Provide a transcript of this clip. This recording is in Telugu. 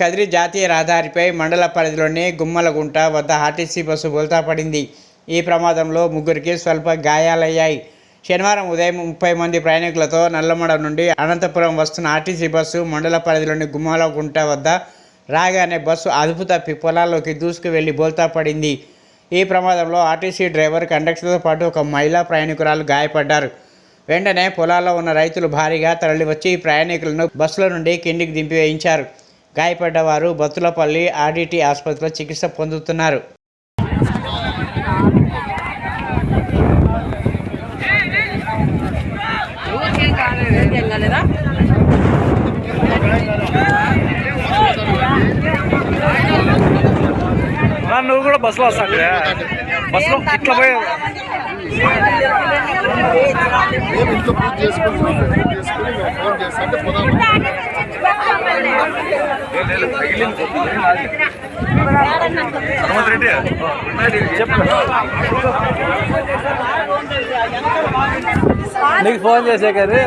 కదిరి జాతీయ రహదారిపై మండల పరిధిలోని గుమ్మలగుంట వద్ద ఆర్టీసీ బస్సు బోల్తా పడింది. ఈ ప్రమాదంలో ముగ్గురికి స్వల్ప గాయాలయ్యాయి. శనివారం ఉదయం ముప్పై మంది ప్రయాణికులతో నల్లమడ నుండి అనంతపురం వస్తున్న ఆర్టీసీ బస్సు మండల పరిధిలోని గుమ్మలగుంట వద్ద రాగానే బస్సు అదుపు తప్పి పొలాల్లోకి దూసుకు వెళ్ళి బోల్తా పడింది. ఈ ప్రమాదంలో ఆర్టీసీ డ్రైవర్ కండక్టర్తో పాటు ఒక మహిళా ప్రయాణికురాలు గాయపడ్డారు. వెంటనే పొలాల్లో ఉన్న రైతులు భారీగా తరలివచ్చి ఈ ప్రయాణికులను బస్సుల నుండి కిందికి దింపి వేయించారు గాయపడ్డ వారు బత్తులపల్లి ఆర్డీటీ ఆసుపత్రిలో చికిత్స పొందుతున్నారు. నువ్వు కూడా బస్సులో వస్తాడు బస్సులో ఇట్లా పోయి ఇంట్లో పూజ చేసుకుని ఫోన్ నీకు ఫోన్ చేసే కదా